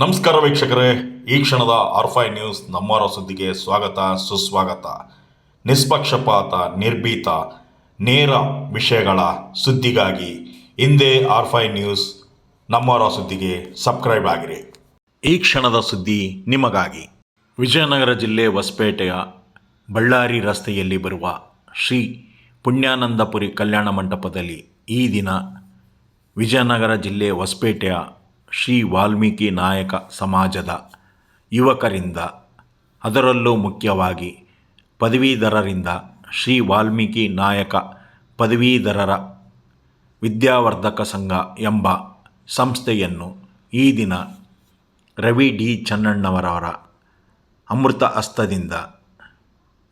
ನಮಸ್ಕಾರ ವೀಕ್ಷಕರೇ. ಈ ಕ್ಷಣದ ಆರ್ಫೈ ನ್ಯೂಸ್ ನಮ್ಮವರ ಸುದ್ದಿಗೆ ಸ್ವಾಗತ, ಸುಸ್ವಾಗತ. ನಿಷ್ಪಕ್ಷಪಾತ, ನಿರ್ಭೀತ, ನೇರ ವಿಷಯಗಳ ಸುದ್ದಿಗಾಗಿ ಹಿಂದೆ ಆರ್ಫೈ ನ್ಯೂಸ್ ನಮ್ಮವರ ಸುದ್ದಿಗೆ ಸಬ್ಸ್ಕ್ರೈಬ್ ಆಗಿರಿ. ಈ ಕ್ಷಣದ ಸುದ್ದಿ ನಿಮಗಾಗಿ. ವಿಜಯನಗರ ಜಿಲ್ಲೆ ಹೊಸಪೇಟೆಯ ಬಳ್ಳಾರಿ ರಸ್ತೆಯಲ್ಲಿ ಬರುವ ಶ್ರೀ ಪುಣ್ಯಾನಂದಪುರಿ ಕಲ್ಯಾಣ ಮಂಟಪದಲ್ಲಿ ಈ ದಿನ ವಿಜಯನಗರ ಜಿಲ್ಲೆ ಹೊಸಪೇಟೆಯ ಶ್ರೀ ವಾಲ್ಮೀಕಿ ನಾಯಕ ಸಮಾಜದ ಯುವಕರಿಂದ, ಅದರಲ್ಲೂ ಮುಖ್ಯವಾಗಿ ಪದವೀಧರರಿಂದ ಶ್ರೀ ವಾಲ್ಮೀಕಿ ನಾಯಕ ಪದವೀಧರರ ವಿದ್ಯಾವರ್ಧಕ ಸಂಘ ಎಂಬ ಸಂಸ್ಥೆಯನ್ನು ಈ ದಿನ ರವಿ ಡಿ ಚನ್ನಣ್ಣವರವರ ಅಮೃತ ಹಸ್ತದಿಂದ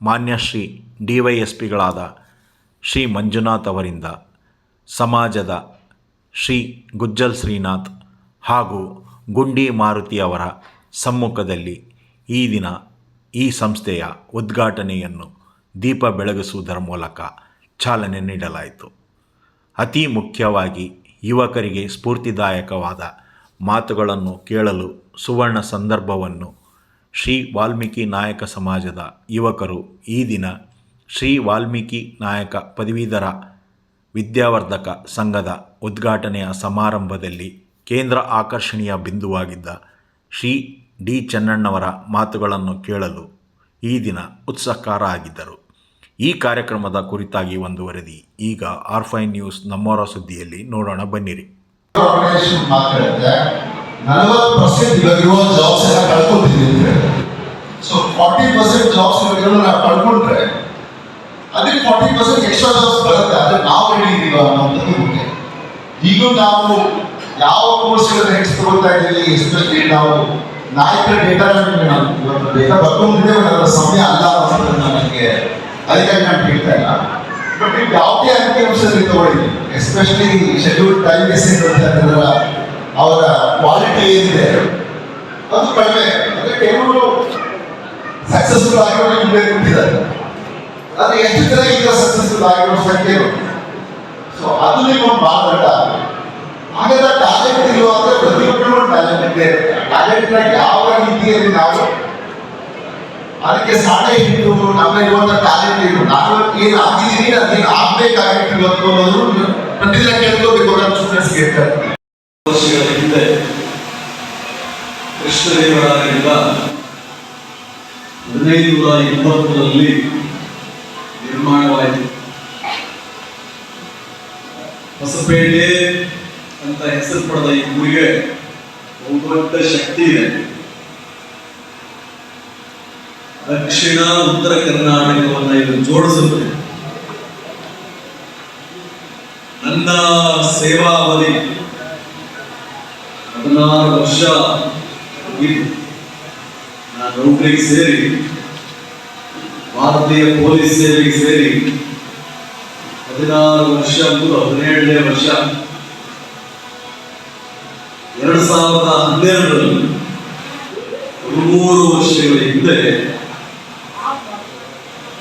ಮಾನ್ಯ ಶ್ರೀ ಡಿ ವೈ ಎಸ್ ಪಿಗಳಾದ ಶ್ರೀ ಮಂಜುನಾಥ್ ಅವರಿಂದ ಸಮಾಜದ ಶ್ರೀ ಗುಜ್ಜಲ್ ಶ್ರೀನಾಥ್ ಹಾಗೂ ಗುಂಡಿ ಮಾರುತಿಯವರ ಸಮ್ಮುಖದಲ್ಲಿ ಈ ದಿನ ಈ ಸಂಸ್ಥೆಯ ಉದ್ಘಾಟನೆಯನ್ನು ದೀಪ ಬೆಳಗಿಸುವುದರ ಮೂಲಕ ಚಾಲನೆ ನೀಡಲಾಯಿತು. ಅತಿ ಮುಖ್ಯವಾಗಿ ಯುವಕರಿಗೆ ಸ್ಫೂರ್ತಿದಾಯಕವಾದ ಮಾತುಗಳನ್ನು ಕೇಳಲು ಸುವರ್ಣ ಸಂದರ್ಭವನ್ನು ಶ್ರೀ ವಾಲ್ಮೀಕಿ ನಾಯಕ ಸಮಾಜದ ಯುವಕರು ಈ ದಿನ ಶ್ರೀ ವಾಲ್ಮೀಕಿ ನಾಯಕ ಪದವೀಧರ ವಿದ್ಯಾವರ್ಧಕ ಸಂಘದ ಉದ್ಘಾಟನೆಯ ಸಮಾರಂಭದಲ್ಲಿ ಕೇಂದ್ರ ಆಕರ್ಷಣೀಯ ಬಿಂದುವಾಗಿದ್ದ ಶ್ರೀ ಡಿ ಚೆನ್ನಣ್ಣವರ ಮಾತುಗಳನ್ನು ಕೇಳಲು ಈ ದಿನ ಉತ್ಸಾಹಕಾರ ಆಗಿದ್ದರು. ಈ ಕಾರ್ಯಕ್ರಮದ ಕುರಿತಾಗಿ ಒಂದು ವರದಿ ಈಗ ಆರ್ಫೈ ನ್ಯೂಸ್ ನಮ್ಮವರ ಸುದ್ದಿಯಲ್ಲಿ ನೋಡೋಣ ಬನ್ನಿರಿ. ಈಗ ನಾವು ಯಾವ ಕೋರ್ಸ್ಗಳನ್ನ ಹೆಚ್ಚು ತಗೊಳ್ತಾ ಇದ್ದೀವಿ ಎಸ್ಪೆಷಲಿ ನಾವು ನಾಯಕರ ಡೇಟಾ ಇವತ್ತು ಡೇಟಾ ಬರ್ಕೊಂಡಿದ್ದೇವೆ ಅದರ ಸಮಯ ಅಲ್ಲ ಅನ್ನೋದನ್ನ ನನಗೆ ಅದಕ್ಕಾಗಿ ನಾನು ಹೇಳ್ತಾ ಇಲ್ಲ. ಬಟ್ ನೀವು ಯಾವುದೇ ಅಂಕಿಅಂಶದಲ್ಲಿ ತಗೊಳ್ಳಿ ಎಸ್ಪೆಷಲಿ ಶೆಡ್ಯೂಲ್ ಟೈಮ್ ಅಂತಂದ್ರೆ ಅವರ ಕ್ವಾಲಿಟಿ ಏನಿದೆ, ಅದು ಕಡಿಮೆ. ಅಂದ್ರೆ ಕೆಲವರು ಸಕ್ಸಸ್ಫುಲ್ ಆಗಿರೋ ಮುಂದೆ ಕೊಟ್ಟಿದ್ದಾರೆ ಆದರೆ ಎಷ್ಟು ಜನ ಈಗ ಸಕ್ಸಸ್ಫುಲ್ ಆಗಿರೋ ಸಂಖ್ಯೆ ಸೊ ಅದು ನಿಮ್ಮ ಮಾನದಂಡ ಹಾಗಾದ್ರೆ ಟ್ಯಾಲೆಂಟ್ ಇಲ್ವಾ ಅಂದ್ರೆ ಪ್ರತಿಯೊಬ್ಬರು ಟ್ಯಾಲೆಂಟ್ ಇದೆ. ಟ್ಯಾಲೆಂಟ್ ಯಾವ ರೀತಿಯಲ್ಲಿ ನಾವು ಅದಕ್ಕೆ ಸಾಡೆ ನಮ್ಮ ಇರುವಂತ ಟ್ಯಾಲೆಂಟ್ ಇದು. ನಾನು ಏನು ಆಗಿದ್ದೀನಿ ಅದೇನು ಆಗ್ಬೇಕಾಗಿತ್ತು ಅನ್ನೋದು ಪ್ರತಿದಿನ ಕೇಳ್ಕೋಬೇಕು ನನ್ನ ಸ್ಟೂಡೆಂಟ್ಸ್ ಕೇಳ್ತಾರೆ. ವರ್ಷಗಳ ಹಿಂದೆ ಕೃಷ್ಣದೇವರಾಯರಿಂದ ಹದಿನೈದು ನೂರ ಇಪ್ಪತ್ತರಲ್ಲಿ ನಿರ್ಮಾಣವಾಯಿತು. ಹೊಸಪೇಟೆ ಅಂತ ಹೆಸರು ಪಡೆದ ಈ ಊರಿಗೆ ದೊಡ್ಡ ಶಕ್ತಿ ಇದೆ. ದಕ್ಷಿಣ, ಉತ್ತರ ಕರ್ನಾಟಕವನ್ನು ಇದು ಜೋಡಿಸುತ್ತೆ ನನ್ನ ಸೇವಾ ಅವಧಿ ಹದಿನಾರು ವರ್ಷ ನಾನು ನೌಕರಿಗೆ ಸೇರಿ, ಭಾರತೀಯ ಪೊಲೀಸ್ ಸೇವೆಗೆ ಸೇರಿ, ಹದಿನಾರು ವರ್ಷ ಹದಿನೇಳನೇ ವರ್ಷ ಎರಡು ಸಾವಿರದ ಹನ್ನೆರಡರಲ್ಲಿ ಮೂರು ವರ್ಷಗಳ ಹಿಂದೆ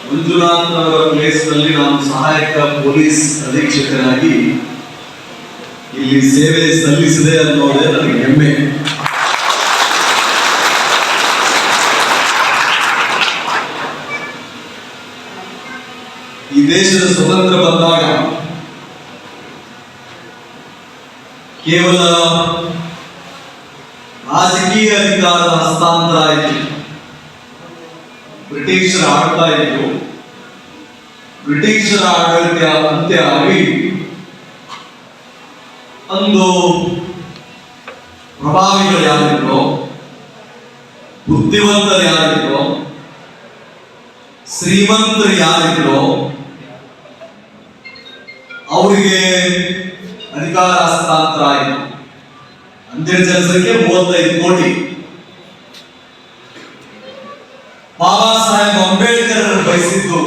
ಮಂಜುನಾಥ್ ಅವರ ಪ್ಲೇಸ್ನಲ್ಲಿ ನಾನು ಸಹಾಯಕ ಪೊಲೀಸ್ ಅಧೀಕ್ಷಕರಾಗಿ ಇಲ್ಲಿ ಸೇವೆ ಸಲ್ಲಿಸಿದೆ ಅನ್ನೋದೇ ನನಗೆ ಹೆಮ್ಮೆ. ಈ ದೇಶದ ಸ್ವತಂತ್ರ ಬಂದಾಗ ಕೇವಲ ರಾಜಕೀಯ ಅಧಿಕಾರದ ಹಸ್ತಾಂತರ ಆಯಿತು ಬ್ರಿಟಿಷರ ಆಡ್ತಾ ಇತ್ತು. ಬ್ರಿಟಿಷರ ಆಡಳಿತ ಅಂತ್ಯ ಆಗಿ ಒಂದು ಪ್ರಭಾವಿಗಳು ಯಾರಿದ್ರು, ಬುದ್ಧಿವಂತರು ಯಾರಿದ್ರು, ಶ್ರೀಮಂತರು ಯಾರಿದ್ರು, ಅವರಿಗೆ ಅಧಿಕಾರ ಹಸ್ತಾಂತರ ಆಯಿತು. ಅಂತ್ಯ ಜನಸಂಖ್ಯೆ ಮೂವತ್ತೈದು ಕೋಟಿ. ಬಾಬಾ ಸಾಹೇಬ್ ಅಂಬೇಡ್ಕರ್ ಬಯಸಿದ್ದು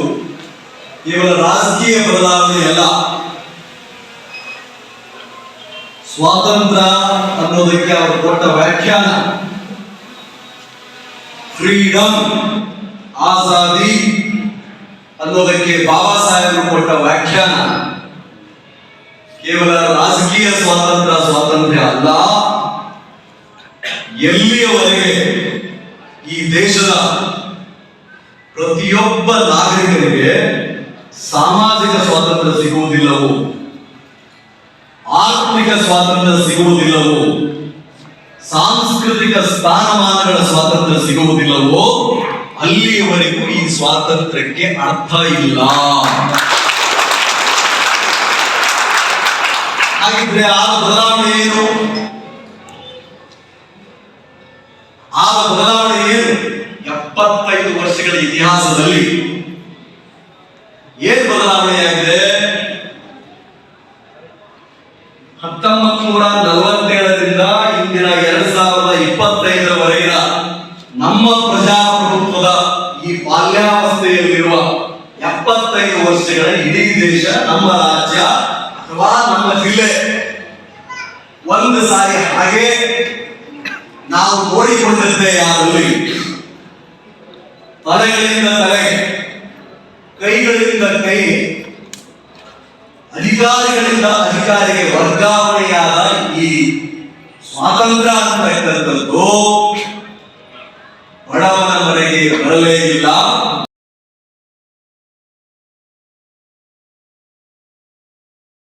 ಕೇವಲ ರಾಜಕೀಯ ಬದಲಾವಣೆ ಅಲ್ಲ. ಸ್ವಾತಂತ್ರ್ಯ ಅನ್ನೋದಕ್ಕೆ ಅವರು ಕೊಟ್ಟ ವ್ಯಾಖ್ಯಾನ. ಫ್ರೀಡಮ್ ಆಜಾದಿ ಅನ್ನೋದಕ್ಕೆ ಬಾಬಾ ಸಾಹೇಬರು ಕೊಟ್ಟ ವ್ಯಾಖ್ಯಾನ. ಕೇವಲ ರಾಜಕೀಯ ಸ್ವಾತಂತ್ರ್ಯ ಸ್ವಾತಂತ್ರ್ಯ ಅಲ್ಲ. ಎಲ್ಲಿಯವರೆಗೆ ಈ ದೇಶದ ಪ್ರತಿಯೊಬ್ಬ ನಾಗರಿಕನಿಗೆ ಸಾಮಾಜಿಕ ಸ್ವಾತಂತ್ರ್ಯ ಸಿಗುವುದಿಲ್ಲವೋ? ಆತ್ಮಿಕ ಸ್ವಾತಂತ್ರ್ಯ ಸಿಗುವುದಿಲ್ಲವೋ? ಸಾಂಸ್ಕೃತಿಕ ಸ್ಥಾನಮಾನಗಳ ಸ್ವಾತಂತ್ರ್ಯ ಸಿಗುವುದಿಲ್ಲವೋ? ಅಲ್ಲಿಯವರೆಗೂ ಈ ಸ್ವಾತಂತ್ರ್ಯಕ್ಕೆ ಅರ್ಥ ಇಲ್ಲ. ಹಾಗಿದ್ರೆ ಆ ಬದಲಾವಣೆ ಏನು? ಆಗ ಬದಲಾವಣೆ ಏನು ಎಪ್ಪತ್ತೈದು ವರ್ಷಗಳ ಇತಿಹಾಸದಲ್ಲಿ ಏನು ಬದಲಾವಣೆಯಾಗಿದೆ? ಹತ್ತೊಂಬತ್ತು ನೂರ ನಲವತ್ತೇಳರಿಂದ ಇಂದಿನ ಎರಡ್ ಸಾವಿರದ ಇಪ್ಪತ್ತೈದರವರೆಗಿನ ನಮ್ಮ ಪ್ರಜಾಪ್ರಭುತ್ವದ ಈ ಬಾಲ್ಯಾವಸ್ಥೆಯಲ್ಲಿರುವ ಎಪ್ಪತ್ತೈದು ವರ್ಷಗಳ ಇಡೀ ದೇಶ, ನಮ್ಮ ರಾಜ್ಯ ಅಥವಾ ನಮ್ಮ ಜಿಲ್ಲೆ ಒಂದು ಸಾರಿ ಹಾಗೆ ನಾವು ನೋಡಿಕೊಂಡಿದ್ದೇ ಯಾರಲ್ಲಿ ತಲೆಗಳಿಂದ ತಲೆಗೆ ಕೈಗಳಿಂದ ಕೈಗೆ ಅಧಿಕಾರಿಗಳಿಂದ ಅಧಿಕಾರಿಗೆ ವರ್ಗಾವಣೆಯಾದ ಈ ಸ್ವಾತಂತ್ರ್ಯ ಅಂತಕ್ಕಂಥದ್ದು ಬಡವನ ಮನೆಗೆ ಬರಲೇ ಇಲ್ಲ